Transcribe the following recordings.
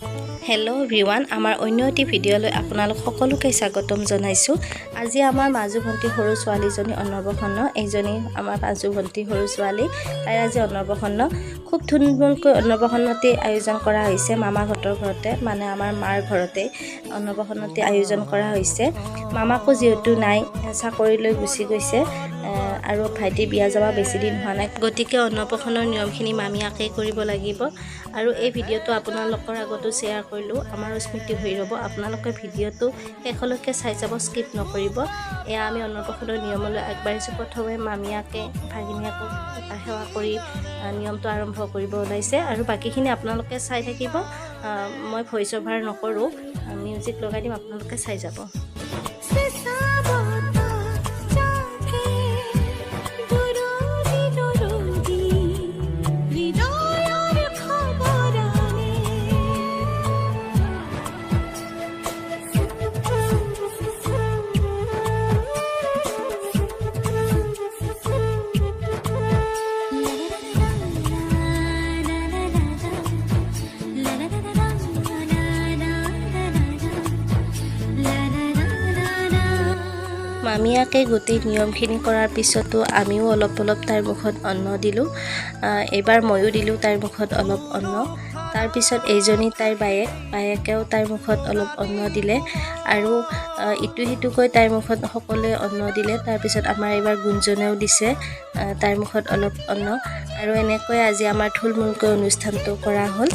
Hello ভিৱান আমাৰ অন্য এটি ভিডিঅ'লৈ আপোনালোক সকলোকে স্বাগতম জনাইছোঁ। আজি আমাৰ মাজু ভণ্টি সৰু ছোৱালীজনী অন্নপ্ৰসন্ন এইজনী আমাৰ মাজু ভণ্টি সৰু ছোৱালী তাইৰ আজি অন্নপ্ৰসন্ন খুব ধুনীয়াকৈ অন্নপ্ৰসন্নটি আয়োজন কৰা হৈছে মামাহঁতৰ ঘৰতে মানে আমাৰ মাৰ ঘৰতে অন্নপ্ৰসন্নটি আয়োজন কৰা হৈছে। মামাকো যিহেতু নাই চাকৰিলৈ গুচি গৈছে আৰু ভাইটি বিয়া যাব বেছি দিন হোৱা নাই। গতিকে অন্নপ্ৰসন্নৰ নিয়মখিনি মামীয়াকেই কৰিব লাগিব। আৰু এই ভিডিঅ'টো আপোনালোকৰ আগতো শ্বেয়াৰ কৰিলোঁ। আমাৰো স্মৃতি হৈ ৰ'ব। আপোনালোকে ভিডিঅ'টো শেষলৈকে চাই যাব স্কিপ নকৰিব। এয়া আমি অন্নপ্ৰসন্নৰ নিয়মলৈ আগবাঢ়িছোঁ। প্ৰথমে মামীয়াকে ভাগিনীয়াকক সেৱা কৰি নিয়মটো আৰম্ভ কৰিব ওলাইছে। আৰু বাকীখিনি আপোনালোকে চাই থাকিব। মই ভইচ অভাৰ নকৰোঁ। মিউজিক লগাই দিম আপোনালোকে চাই যাব। মামীয়াকে গোটেই নিয়মখিনি কৰাৰ পিছতো আমিও অলপ অলপ তাইৰ মুখত অন্ন দিলোঁ। এইবাৰ ময়ো দিলোঁ তাইৰ মুখত অলপ অন্ন। তাৰপিছত এইজনী তাইৰ বায়েক বায়েকেও তাইৰ মুখত অলপ অন্ন দিলে আৰু ইটো সিটোকৈ তাইৰ মুখত সকলোৱে অন্ন দিলে। তাৰপিছত আমাৰ এইবাৰ গুণজনেও দিছে তাইৰ মুখত অলপ অন্ন। আৰু এনেকৈ আজি আমাৰ থুলমূলকৈ অনুষ্ঠানটো কৰা হ'ল।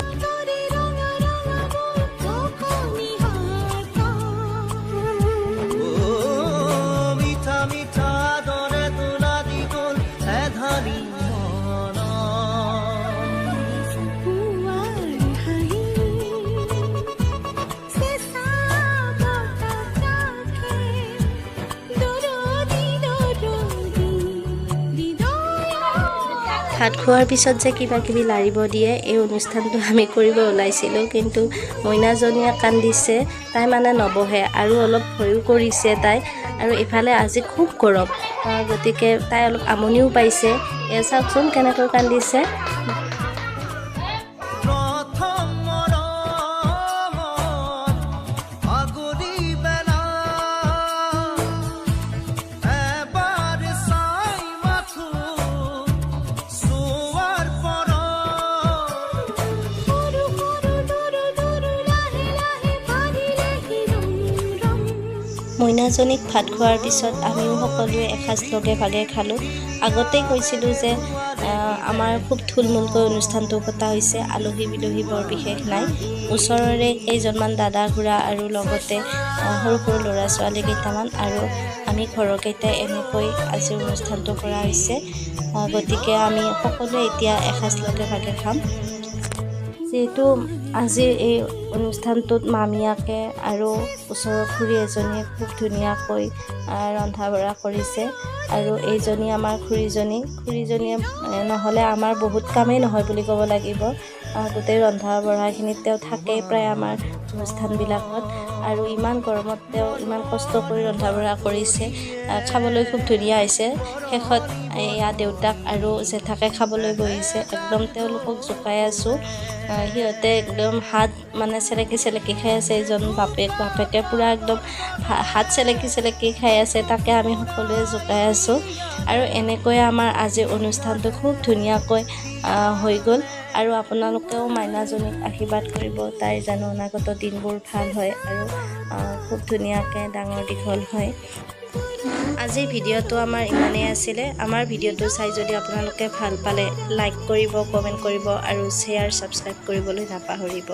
ভাত খোৱাৰ পিছত যে কিবা কিবি লাৰিব দিয়ে, এই অনুষ্ঠানটো আমি কৰিব ওলাইছিলোঁ। কিন্তু মইনাজনীয়ে কান্দিছে, তাই মানে নবহে আৰু অলপ ভয়ো কৰিছে তাই। আৰু ইফালে আজি খুব গৰম। গতিকে তাই অলপ আমনিও পাইছে। এ, চাওকচোন কেনেকৈ কান্দিছে। মইনাজনীক ভাত খোৱাৰ পিছত আমিও সকলোৱে এসাঁজ লগে ভাগে খালোঁ। আগতেই কৈছিলোঁ যে আমাৰ খুব থুলমূলকৈ অনুষ্ঠানটো পতা হৈছে আলহী বিলহী বৰ বিশেষ নাই। ওচৰৰে কেইজনমান দাদা খুৰা আৰু লগতে সৰু সৰু ল'ৰা ছোৱালী কেইটামান আৰু আমি ঘৰৰ কেইটাই এনেকৈ আজিৰ অনুষ্ঠানটো কৰা হৈছে। গতিকে আমি সকলোৱে এতিয়া এসাঁজ লগে ভাগে খাম। যিহেতু আজিৰ এই অনুষ্ঠানটোত মামীয়াকে আৰু ওচৰৰ খুৰী এজনীয়ে খুব ধুনীয়াকৈ ৰন্ধা বঢ়া কৰিছে। আৰু এইজনী আমাৰ খুৰীজনী। খুৰীজনীয়ে নহ'লে আমাৰ বহুত কামেই নহয় বুলি ক'ব লাগিব। গোটেই ৰন্ধা বঢ়াখিনিত তেওঁ থাকেই প্ৰায় আমাৰ অনুষ্ঠানবিলাকত। আৰু ইমান গৰমত তেওঁ ইমান কষ্ট কৰি ৰন্ধা বঢ়া কৰিছে। খাবলৈ খুব ধুনীয়া হৈছে। শেষত এয়া দেউতাক আৰু জেঠাকে খাবলৈ বহিছে। একদম তেওঁলোকক জোকাই আছোঁ। সিহঁতে একদম হাত মানে চেলেকি চেলেকি খাই আছে এইজন বাপেক বাপেকে পূৰা একদম হাত চেলেকি চেলেকি খাই আছে তাকে আমি সকলোৱে জোকাই আছোঁ। আৰু এনেকৈয়ে আমাৰ আজিৰ অনুষ্ঠানটো খুব ধুনীয়াকৈ হৈ গ'ল। আৰু আপোনালোকেও মাইনাজনীক আশীৰ্বাদ কৰিব তাইৰ জানো অনাগত দিনবোৰ ভাল হয় আৰু খুব ধুনীয়াকৈ ডাঙৰ দীঘল হয়। আজিৰ ভিডিঅ'টো আমাৰ ইমানেই আছিলে। আমাৰ ভিডিঅ'টো চাই যদি আপোনালোকে ভাল পালে লাইক কৰিব কমেণ্ট কৰিব আৰু শ্বেয়াৰ ছাবস্ক্ৰাইব কৰিবলৈ নাপাহৰিব।